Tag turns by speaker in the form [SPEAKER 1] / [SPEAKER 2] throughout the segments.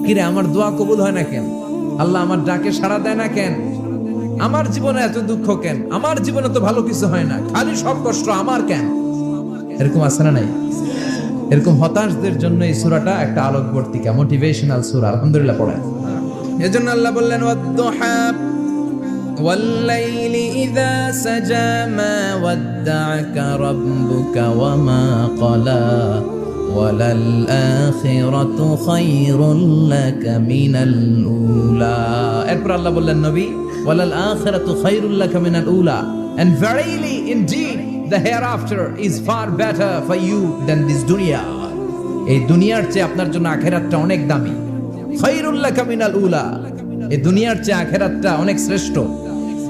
[SPEAKER 1] কিরে আমার দোয়া কবুল হয় না কেন আল্লাহ আমার ডাকে সাড়া দেয় না কেন আমার জীবনে এত দুঃখ কেন আমার জীবনে তো ভালো কিছু হয় না খালি সব কষ্ট আমার কেন এরকম আছে না নাই এরকম হতাশদের জন্য এই সূরাটা একটা আলোকবর্তিকা মোটিভেশনাল সূরা আলহামদুলিল্লাহ পড়ে এজন্য আল্লাহ বললেন ওয়াদ্দুহা والليل إذا سجى ما ودعك ربك وما قلى ওয়ালাল খায়রুল লাকা মিনাল উলা এরপর আল্লাহ বললেন, নবী ওয়ালাল আখিরাতু খায়রুল লাকা মিনাল উলা and verily, indeed, the hereafter is far better for you than this dunya. এই দুনিয়ার চেয়ে আপনার জন্য আখেরাতটা অনেক দামি। খায়রুল কামিনাল মিনাল উলা. এই দুনিয়ার চেয়ে আখেরাতটা অনেক শ্রেষ্ঠ।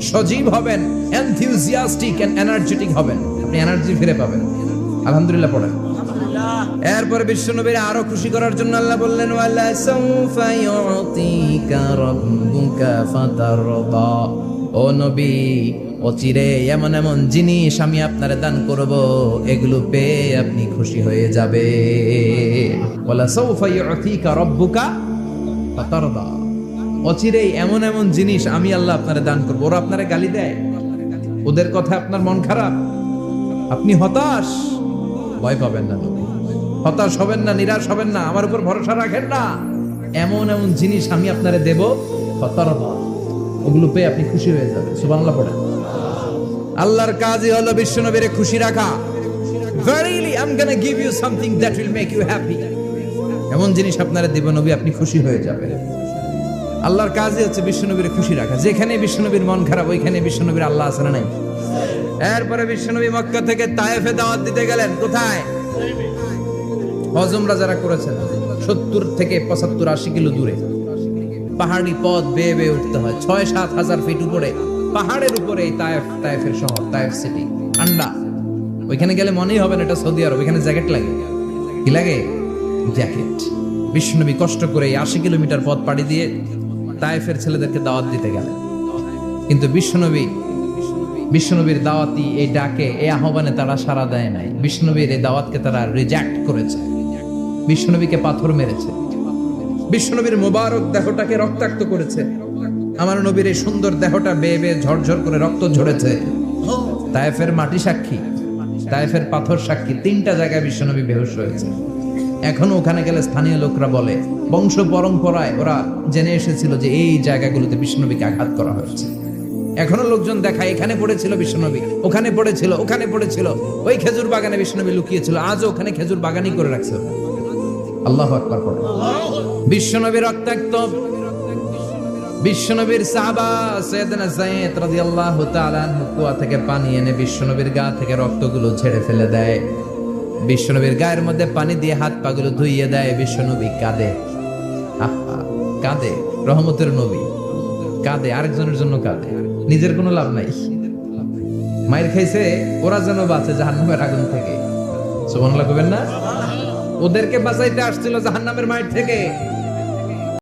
[SPEAKER 1] সজীব হবেন এনথিউজিয়াস্টিক এন্ড এনার্জেটিক হবেন। আপনি এনার্জি ফিরে পাবেন। আলহামদুলিল্লাহ পড়েন। এরপরে বিশ্বনবীর আরও খুশি করার জন্য আল্লাহ বললেন ওয়ালা সাউফা ইউতিকা রাব্বুকা ফাতারদা ও নবী অচিরে এমন এমন জিনিস আমি আপনারে দান করব এগুলো পেয়ে আপনি খুশি হয়ে যাবে ওয়ালা সাউফা ইউতিকা রাব্বুকা ফাতারদা অচিরেই এমন এমন জিনিস আমি আল্লাহ আপনারে দান করব। ওরা আপনারে গালি দেয়। ওদের কথা আপনার মন খারাপ। আপনি হতাশ? ভয় পাবেন না হতাশ হবেন না, নিরাশ হবেন না। আমার উপর ভরসা রাখেন না। এমন এমন জিনিস আমি আপনারে দেব হতারবা ওগুলো পেয়ে আপনি খুশি হয়ে যাবেন। সুবাংলা পড়েন। আল্লাহর কাজই হলো বিশ্বনবীরে খুশি রাখা। Verily I am gonna give you something that will make you happy এমন জিনিস আপনারা দেব, নবী, আপনি খুশি হয়ে যাবেন। আল্লাহর কাজই হচ্ছে বিশ্বনবীর খুশি রাখা। যেখানে বিশ্বনবীর মন খারাপ, ওইখানে বিশ্বনবীর আল্লাহ আছে না নাই? এরপরে বিশ্বনবী মক্কা থেকে তায়েফে দাওয়াত দিতে গেলেন। কোথায়? হজমরা যারা করেছেন, সত্তর থেকে পঁচাত্তর আশি কিলো দূরে। পাহাড়ি পথ বেয়ে বেয়ে উঠতে হয়। ছয় সাত হাজার ফিট উপরে, পাহাড়ের উপরে এই তায়েফ, তায়েফের শহর, তায়েফ সিটি ঠান্ডা। ওইখানে গেলে মনেই হবে না এটা সৌদি আরব, ওইখানে জ্যাকেট লাগে। কি লাগে? জ্যাকেট বিশ্বনবী কষ্ট করে এই আশি কিলোমিটার পথ পাড়ি দিয়ে তায়েফের ছেলেদেরকে দাওয়াত দিতে গেলেন। কিন্তু বিশ্বনবী, বিশ্বনবীর দাওয়াতি এই ডাকে, এই আহ্বানে তারা সাড়া দেয় নাই। বিশ্বনবীর এই দাওয়াতকে তারা রিজেক্ট করেছে। বিশ্বনবীকে পাথর মেরেছে। বিশ্বনবীর মোবারক দেহটাকে রক্তাক্ত করেছে। আমার নবীর এই সুন্দর দেহটা বেয়ে বেয়ে ঝরঝর করে রক্ত ঝরেছে। তায়েফের মাটি সাক্ষী। তায়েফের পাথর সাক্ষী। তিনটা জায়গায় বিশ্বনবী বেহুশ হয়েছে। এখনও ওখানে গেলে স্থানীয় লোকরা বলে, বংশ পরম্পরায় ওরা জেনে এসেছিল যে এই জায়গাগুলোতে বিষ্ণনবীকে আঘাত করা হয়েছে। এখনও লোকজন দেখায়, এখানে পড়েছিল বিষ্ণনবী ওখানে পড়েছিল ওখানে পড়েছিল, ওই খেজুর বাগানে বিষ্ণনবী লুকিয়েছিল, আজও ওখানে খেজুর বাগানই করে রাখছে। আল্লাহ আকবার পড়ে। বিশ্বনবী রক্তাক্ত। বিশ্বনবীর সাহাবা সৈয়দনা যায়েদ রাদিয়াল্লাহু তাআলা কুয়া থেকে পানি এনে বিশ্বনবীর গা থেকে রক্তগুলো ছেড়ে ফেলে দেয়। বিশ্বনবীর গায়ের মধ্যে পানি দিয়ে হাত পাগুলো ধুইয়ে দেয় বিশ্বনবী কাঁদে। আহা, কাঁদে রহমতের নবী। কাঁদে আরেকজনের জন্য কাঁদে। নিজের কোনো লাভ নাই। মায়ের খাইছে ওরা যেন বাঁচে জাহান্নামের আগুন থেকে। সুবহানাল্লাহ লাগবেন না? ওদেরকে বাঁচাইতে আসছিল জাহান্নামের মায়ের থেকে।